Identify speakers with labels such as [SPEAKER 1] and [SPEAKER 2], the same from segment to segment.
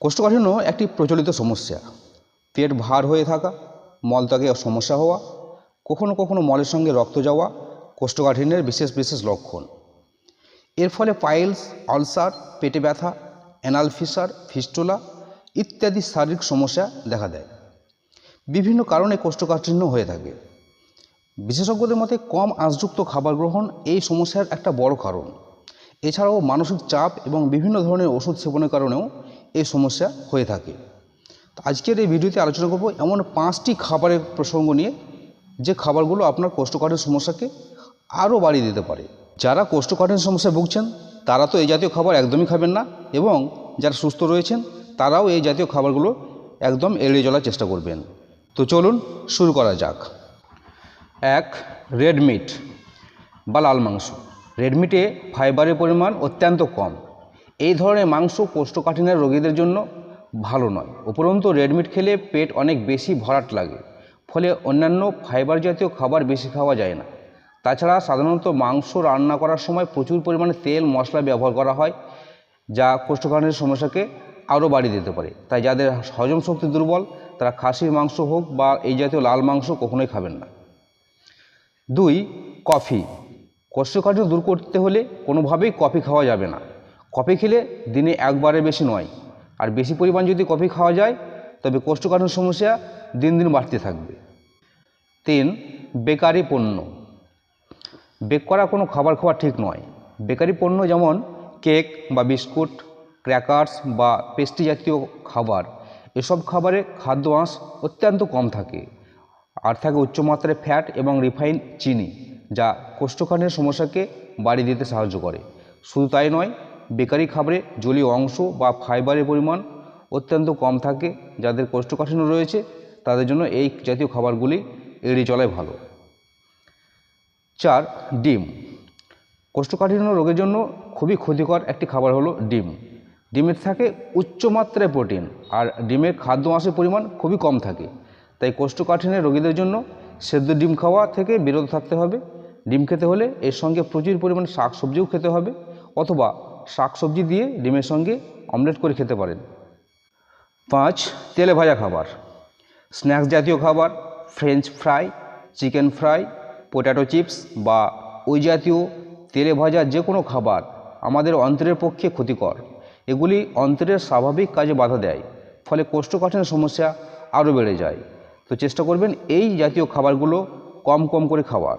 [SPEAKER 1] কোষ্ঠকাঠিন্য একটি প্রচলিত সমস্যা। পেট ভার হয়ে থাকা মলত্যাগে সমস্যা হওয়া, কখনো কখনো মলের সঙ্গে রক্ত যাওয়া কোষ্ঠকাঠিন্যের বিশেষ বিশেষ লক্ষণ। এর ফলে পাইলস, আলসার, পেটে ব্যথা, অ্যানাল ফিসার, ফিস্টুলা ইত্যাদি শারীরিক সমস্যা দেখা দেয়। বিভিন্ন কারণে কোষ্ঠকাঠিন্য হয়ে থাকে। বিশেষজ্ঞদের মতে কম আঁশযুক্ত খাবার গ্রহণ এই সমস্যার একটা বড় কারণ। এছাড়াও মানসিক চাপ এবং বিভিন্ন ধরনের ওষুধ সেবনের কারণেও এই সমস্যা হয়ে থাকে। আজকের এই ভিডিওতে আলোচনা করব এমন পাঁচটি খাবারের প্রসঙ্গ নিয়ে, যে খাবারগুলো আপনার কোষ্ঠকাঠিন্য সমস্যাকে আরও বাড়িয়ে দিতে পারে। যারা কোষ্ঠকাঠিন্য সমস্যায় ভুগছেন, তারা তো এই জাতীয় খাবার একদমই খাবেন না এবং যারা সুস্থ রয়েছেন, তারাও এই জাতীয় খাবারগুলো একদম এড়িয়ে চলার চেষ্টা করবেন। তো চলুন শুরু করা যাক। এক, রেড মিট বা লাল মাংস। রেড মিটে ফাইবারের পরিমাণ অত্যন্ত কম। এই ধরনের মাংস কোষ্ঠকাঠিন্যের রোগীদের জন্য ভালো নয়। উপরন্তু রেডমিট খেলে পেট অনেক বেশি ভরাট লাগে, ফলে অন্যান্য ফাইবার জাতীয় খাবার বেশি খাওয়া যায় না। তাছাড়া সাধারণত মাংস রান্না করার সময় প্রচুর পরিমাণে তেল, মশলা ব্যবহার করা হয়, যা কোষ্ঠকাঠিন্যের সমস্যাকে আরও বাড়িয়ে দিতে পারে। তাই যাদের হজম শক্তি দুর্বল, তারা খাসির মাংস হোক বা এই জাতীয় লাল মাংস কখনোই খাবেন না। দুই, কফি। কোষ্ঠকাঠিন্য দূর করতে হলে কোনোভাবেই কফি খাওয়া যাবে না। কফি খেলে দিনে একবারের বেশি নয়। আর বেশি পরিমাণ যদি কফি খাওয়া যায়, তবে কোষ্ঠকাঠিন্য সমস্যা দিন দিন বাড়তে থাকবে। তিন, বেকারি পণ্য। বেক করা কোনো খাবার খাওয়া ঠিক নয়। বেকারি পণ্য যেমন কেক বা বিস্কুট, ক্র্যাকার্স বা পেস্ট্রি জাতীয় খাবার, এসব খাবারে খাদ্য আঁশ অত্যন্ত কম থাকে। আর থাকে উচ্চমাত্রায় ফ্যাট এবং রিফাইন চিনি। যা কোষ্ঠকাঠিন্যের সমস্যাকে বাড়িয়ে দিতে সাহায্য করে। শুধু তাই নয়, বেকারি খাবারে জলীয় অংশ বা ফাইবারের পরিমাণ অত্যন্ত কম থাকে, যাদের কোষ্ঠকাঠিন্য রয়েছে, তাদের জন্য এই জাতীয় খাবারগুলি এড়িয়ে চলাই ভালো। চার, ডিম। কোষ্ঠকাঠিন্য রোগের জন্য খুবই ক্ষতিকর একটি খাবার হলো ডিম। ডিমের থাকে উচ্চমাত্রায় প্রোটিন আর ডিমের খাদ্য আঁশের পরিমাণ খুবই কম থাকে। তাই কোষ্ঠকাঠিন্যের রোগীদের জন্য সেদ্ধ ডিম খাওয়া থেকে বিরত থাকতে হবে। ডিম খেতে হলে এর সঙ্গে প্রচুর পরিমাণে শাক সবজিও খেতে হবে অথবা শাক সবজি দিয়ে ডিমের সঙ্গে অমলেট করে খেতে পারেন। পাঁচ, তেলে ভাজা খাবার। স্ন্যাক্স জাতীয় খাবার, french fry, chicken fry potato chips বা ওই জাতীয় তেলে ভাজা যে কোনো খাবার আমাদের অন্তরের পক্ষে ক্ষতিকর। এগুলি অন্তরের স্বাভাবিক কাজে বাধা দেয়, ফলে কোষ্ঠকাঠিন্য সমস্যা আরও বেড়ে যায়। তো চেষ্টা করবেন এই জাতীয় খাবারগুলো কম কম করে খাওয়ার।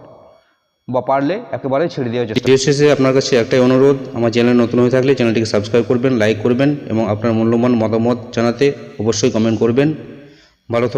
[SPEAKER 1] বা পারলে একেবারে ছেড়ে দেওয়া চেষ্টা
[SPEAKER 2] শেষে আপনার কাছে একটাই অনুরোধ, আমার চ্যানেল নতুন হয়ে থাকলে চ্যানেলটিকে সাবস্ক্রাইব করবেন লাইক করবেন এবং আপনার মূল্যবান মতামত জানাতে অবশ্যই কমেন্ট করবেন। ভালো